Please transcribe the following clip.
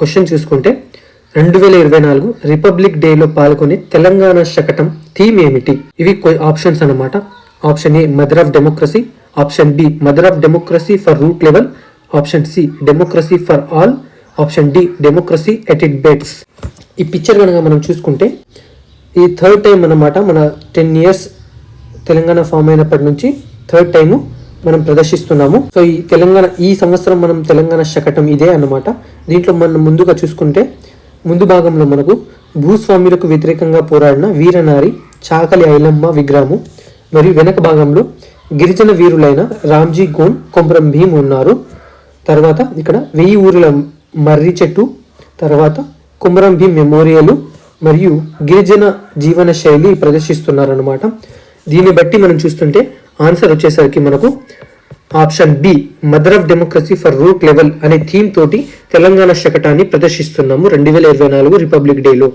Question చూసుకుంటే రెండు వేల ఇరవై నాలుగు రిపబ్లిక్ డేలో పాల్గొనే తెలంగాణ శకటం థీమ్ ఏమిటి? ఇవి ఆప్షన్స్ అన్నమాట. Option A mother of democracy option B mother of democracy for root level option C democracy for all option D democracy at its bets ఈ పిక్చర్ కనుక మనం చూసుకుంటే ఈ థర్డ్ టైం అన్నమాట మన టెన్ ఇయర్స్ తెలంగాణ ఫామ్ అయినప్పటి నుంచి థర్డ్ టైము మనం ప్రదర్శిస్తున్నాము. సో ఈ తెలంగాణ ఈ సంవత్సరం మనం తెలంగాణ శకటం ఇదే అన్నమాట. దీంట్లో మనం ముందుగా చూసుకుంటే ముందు భాగంలో మనకు భూస్వాములకు వ్యతిరేకంగా పోరాడిన వీరనారి చాకలి ఐలమ్మ విగ్రహము. మరియు వెనక భాగంలో గిరిజన వీరులైన రామ్జీ గోన్ కొమరం భీమ్ ఉన్నారు. తర్వాత ఇక్కడ వెయ్యి ఊరుల మర్రి చెట్టు తర్వాత కుమరం భీమ్ మెమోరియల్ మరియు గిరిజన జీవన శైలి ప్రదర్శిస్తున్నారన్నమాట. దీన్ని బట్టి మనం చూస్తుంటే ఆన్సర్ వచ్చేసరికి మనకు option B mother of democracy for root level అనే థీమ్ తోటి తెలంగాణ శకటాన్ని ప్రదర్శిస్తున్నాము రెండు వేల ఇరవై నాలుగు రిపబ్లిక్ డేలో